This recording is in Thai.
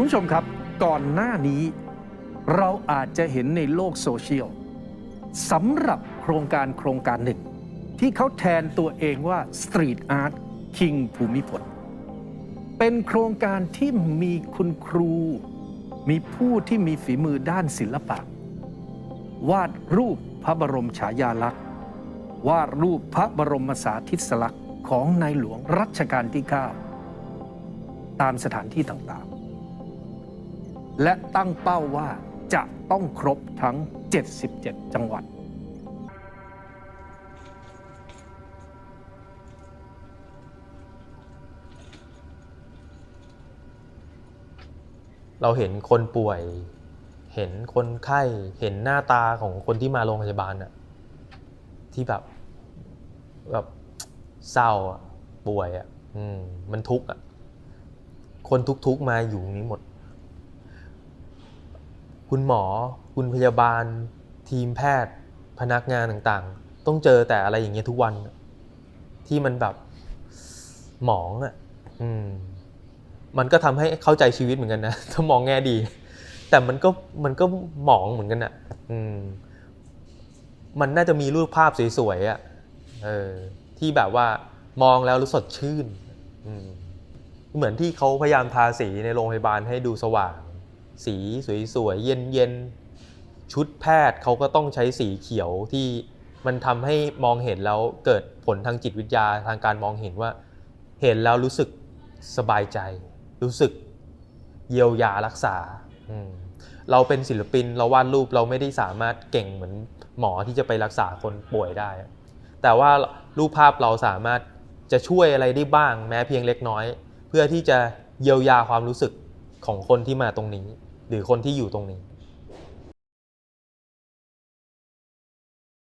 คุณผู้ชมครับก่อนหน้านี้ เราอาจจะเห็นในโลกโซเชียลสำหรับโครงการโครงการหนึ่ง ที่เขาแทนตัวเองว่าสตรีทอาร์ตคิงภูมิพลเป็นโครงการที่มีคุณครู มีผู้ที่มีฝีมือด้านศิลปะ วาดรูปพระบรมฉายาลักษณ์ วาดรูปพระบรมสาธิสลักษณ์ของในหลวงรัชกาลที่ 9 ตามสถานที่ต่างๆ และตั้งเป้าว่าจะต้องครบทั้ง 77 จังหวัด เราเห็นคนป่วย เห็นคนไข้ เห็นหน้าตาของคนที่มาโรงพยาบาลอะที่แบบแบบเศร้าอะป่วยอะอืมมันทุกข์อะคนทุกข์ๆมาอยู่นี้หมด คุณหมอ คุณพยาบาล ทีมแพทย์ พนักงานต่างๆ ต้องเจอแต่อะไรอย่างเงี้ยทุกวัน ที่มันแบบหมองอะอืม มันก็ทำให้เข้าใจชีวิตเหมือนกันนะถ้ามองแง่ดี แต่มันก็มันก็หมองเหมือนกันอะ อืม มันน่าจะมีรูปภาพสวยๆอะเออที่แบบว่ามองแล้วรู้สดชื่น อืมเหมือนที่เขาพยายามทาสีในโรงพยาบาลให้ดูสว่าง สีสวยๆ เย็นๆ ชุดแพทย์เขาก็ต้องใช้สีเขียวที่มันทำให้มองเห็นแล้วเกิดผลทางจิตวิทยาทางการมองเห็นว่า เห็นแล้วรู้สึกสบายใจ รู้สึกเยียวยารักษา เราเป็นศิลปินเราวาดรูปเราไม่ได้สามารถเก่งเหมือนหมอที่จะไปรักษาคนป่วยได้ แต่ว่ารูปภาพเราสามารถจะช่วยอะไรได้บ้างแม้เพียงเล็กน้อย เพื่อที่จะเยียวยาความรู้สึกของคนที่มาตรงนี้ หรือคนที่อยู่ตรงนี้